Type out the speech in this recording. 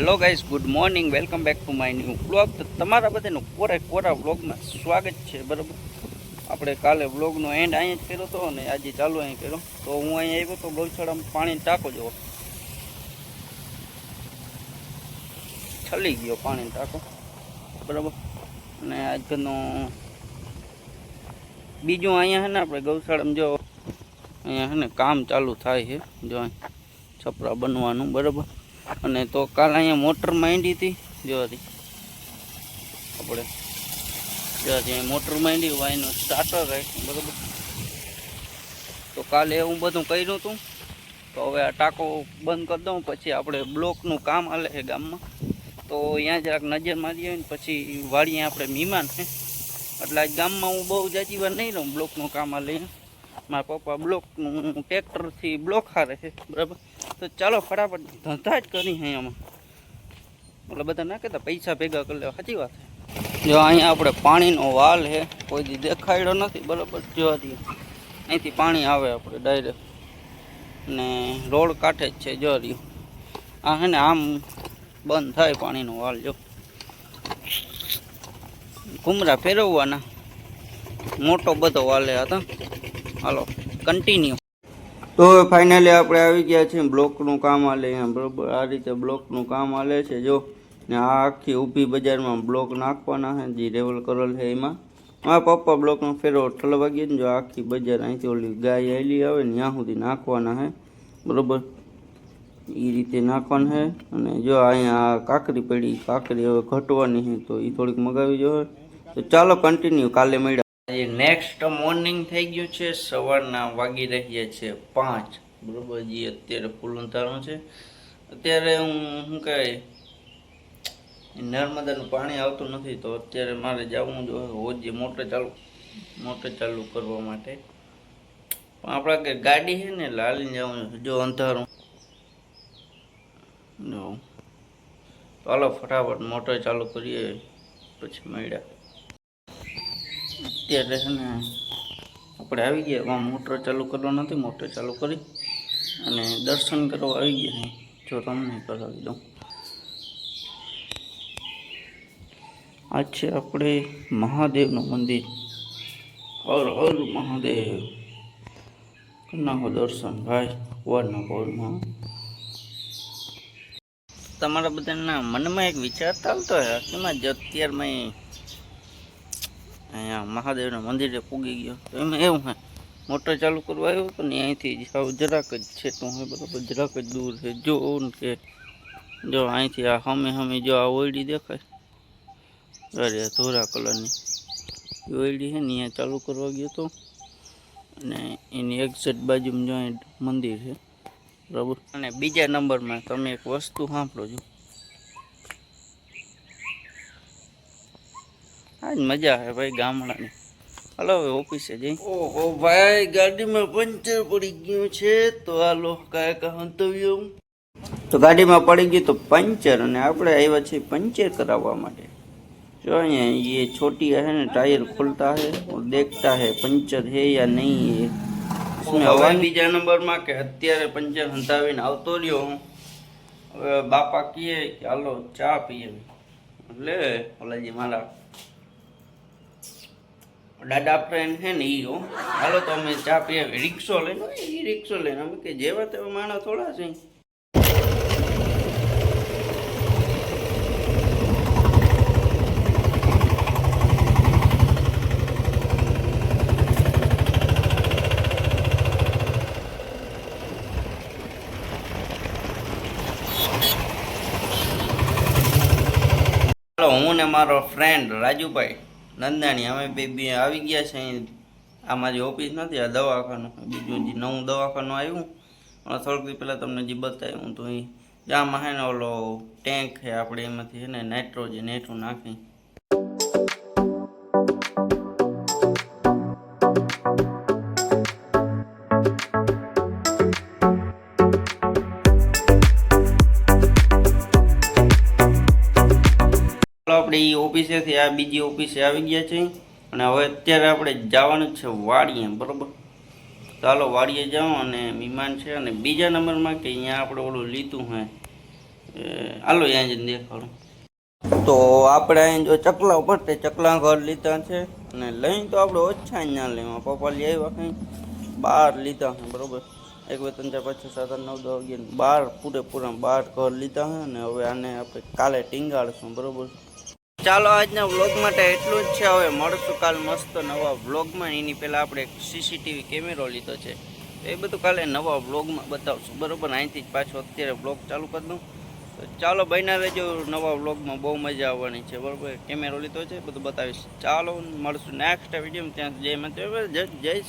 Hello guys good morning welcome back to my new blog તો તમારા બધાનું કોરા કોરા બ્લોગમાં સ્વાગત છે, બરાબર? આપણે કાલે બ્લોગનો એન્ડ અહીંયા જ કર્યો હતો અને આજે ચાલુ અહીં કર્યો. તો હું અહીંયા આવ્યો તો ગૌશાળામાં પાણી ટાંકો જવો છલી ગયો પાણી ટાંકો. બરાબર? અને આજનો બીજું અહીંયા છે ને આપણે ગૌશાળામાં જો અહીંયા છે ને કામ ચાલુ થાય છે. જો છપરા બનવાનું, બરાબર? અને તો કાલ અહીંયા મોટર માંડી હતી. જોવાથી આપણે જોવાથી મોટર માંડી વાયનો સ્ટાર્ટર બરાબર? તો કાલે હું બધું કર્યું હતું તો હવે આ ટાંકો બંધ કરી દઉં, પછી આપણે બ્લોકનું કામ હાલે છે ગામમાં. તો અહીંયા જરાક નજર મારી આવીને પછી વાળીએ આપણે મહેમાન છે. એટલે ગામમાં હું બહુ જાજી વાર નહીં રહું, બ્લોકનું કામ હાલે. મારા પપ્પા બ્લોકનું ટ્રેક્ટરથી બ્લોક હારે છે, બરાબર? તો ચાલો ફટાફટ ધંધા જ કરી અહીંયામાં એટલે બધા ના કહેતા, પૈસા ભેગા કરી લેવા. સાચી વાત છે. જો અહીંયા આપણે પાણીનો વાલ છે, કોઈ દેખાડ્યો નથી, બરાબર? જોવાથી અહીંથી પાણી આવે આપણે ડાયરેક્ટ ને રોડ કાંઠે જ છે, જો રહ્યું આ હે ને આમ બંધ થાય પાણીનો વાલ, જો. ઘુમરા ફેરવવાના. મોટો બધો વાલે હતા હાલો કન્ટિન્યુ તો ફાઇનલી આપણે આવી ગયા છીએ બ્લોકનું કામ હાલે અહીંયા બરાબર? આ રીતે બ્લોકનું કામ હાલે છે, જો. ને આ આખી ઊભી બજારમાં બ્લોક નાખવાના છે, જે રેવલ કરેલ છે એમાં. મારા પપ્પા બ્લોકનો ફેરો ઠલવા ગયો ને જો આખી બજાર અહીંથી ઓલી ગાય આવેલી આવે ને ત્યાં સુધી નાખવાના છે, બરાબર? એ રીતે નાખવાનું છે, અને જો અહીંયા આ કાકરી પડી, કાકરી હવે ઘટવાની છે, તો એ થોડીક મગાવી જોઈએ તો ચાલો કન્ટિન્યુ કાલે મળ્યા. નેક્સ્ટ મોર્નિંગ થઈ ગયું છે, સવારના વાગી રહ્યા છે પાંચ. બરોબર, જે, અત્યારે ફૂલ અંધારું છે. અત્યારે હું શું કહે નર્મદાનું પાણી આવતું નથી, તો અત્યારે મારે જવું જોઈએ હોજે મોટર ચાલુ મોટર ચાલુ કરવા માટે. પણ આપણા કે ગાડી છે ને લાલીને જવું જો અંધારું. ચાલો ફટાફટ મોટર ચાલુ કરીએ, પછી મળ્યા. અત્યારે છે ને આપણે આવી ગયા એમાં મોટર ચાલુ કરવા નથી, મોટર ચાલુ કરી અને દર્શન કરવા આવી ગયા જો તમને કરાવી દઉં આ છે આપણે મહાદેવનું મંદિર. હર હર મહાદેવ. નાખો દર્શન, ભાઈ વારના પૌર્ણમાં તમારા બધાના મનમાં એક વિચાર ચાલતો હોય કેમાં જ અત્યારમાં અહીંયા મહાદેવના મંદિરે પૂગી ગયો. તો એમાં એવું હે, મોટર ચાલુ કરવા આવ્યો તો ને અહીંથી સાવ જરાક જ છેટું હોય બરાબર, જરાક જ દૂર છે જો કે, જો અહીંથી આ હમે હમે જો આ ઓયડી દેખાય. અરે ધોરા કલરની ઓયડી છે ને અહીંયા ચાલુ કરવા ગયો તો, અને એની એક્ઝેટ બાજુમાં જો મંદિર છે બરાબર. અને બીજા નંબરમાં તમે એક વસ્તુ સાંભળો છો આજ મજા આવે ભાઈ ગામડાની હાલો હવે ઓફિસે જઈ ઓહો ભાઈ ગાડીમાં પંચર પડી ગયું છે તો હાલો કાંઈ કહંતવ્ય તો ગાડીમાં પડી ગયું તો પંચર અને આપણે આવ્યા છીએ પંચર કરાવવા માટે જો અહીંયા ये छोटी है ना टायर खुलता है और देखता है पंचर है या नहीं है इसमें हवा બીજા નંબરમાં કે અત્યારે પંચર હંતાવીને આવતો રહ્યો હું હવે બાપા કહે કે હાલો ચા પીએ એટલે ઓલાજી મારા દાદા ફ્રેન્ડ હે ને ઈ હાલો તો અમે ચા પીએ. રિક્ષો લઈને ઈ રિક્ષો લઈને. અમે કે જેવા તેવા માણસ થોડા છે. હું ને મારો ફ્રેન્ડ રાજુભાઈ. નંદાણી, અમે બે આવી ગયા છે અહીં. આ મારી ઓફિસ નથી, આ દવાખાનું. બીજું જે નવું દવાખાનું આવ્યું, હમણાં થોડીક પહેલાં તમને જે બતાવ્યું, તો અહીં જામાં હે ને ઓલો ટેન્ક છે, આપણે એમાંથી છે ને નાઇટ્રોજન હેઠું નાખી. આપણે એ ઓફિસેથી આ બીજી ઓફિસે આવી ગયા છે અને હવે અત્યારે આપણે જવાનું જ છે વાડીએ, બરોબર? ચાલો વાડીએ જાઓ અને વિમાન છે. અને બીજા નંબરમાં કે અહીંયા આપણે ઓલું લીધું હે હાલો અહીંયા જઈને દેખાડું. તો આપણે અહીં જો ચકલા ઉપર તે ચકલા ઘર લીધા છે. અને લઈને તો આપણે ઓછા અહીંયા લેવા. પપ્પા લઈ આવ્યા કંઈ? બાર લીધા છે બરોબર? એક, બે, ત્રણ, ચાર, પાંચ, છ, સાત નવ, દસ, અગિયાર, બાર પૂરેપૂરા બાર ઘર લીધા છે અને હવે આને આપણે કાલે ટીંગાડશું, બરોબર? ચાલો આજના વ્લોગ માટે એટલું જ છે. હવે મળશું કાલ મસ્ત નવા વ્લોગમાં એની પહેલાં આપણે સીસીટીવી કેમેરો લીધો છે. એ બધું કાલે નવા વ્લોગમાં બતાવશું. બરોબર? અહીંથી જ પાછો અત્યારે વ્લોગ ચાલુ કરી દઉં. ચાલો બન્યા રહેજો. નવા વ્લોગમાં બહુ મજા આવવાની છે. બરાબર? કેમેરો લીધો છે. બધું બતાવીશ. ચાલો, મળશું નેક્સ્ટ વીડિયો ત્યાં જય માતા જય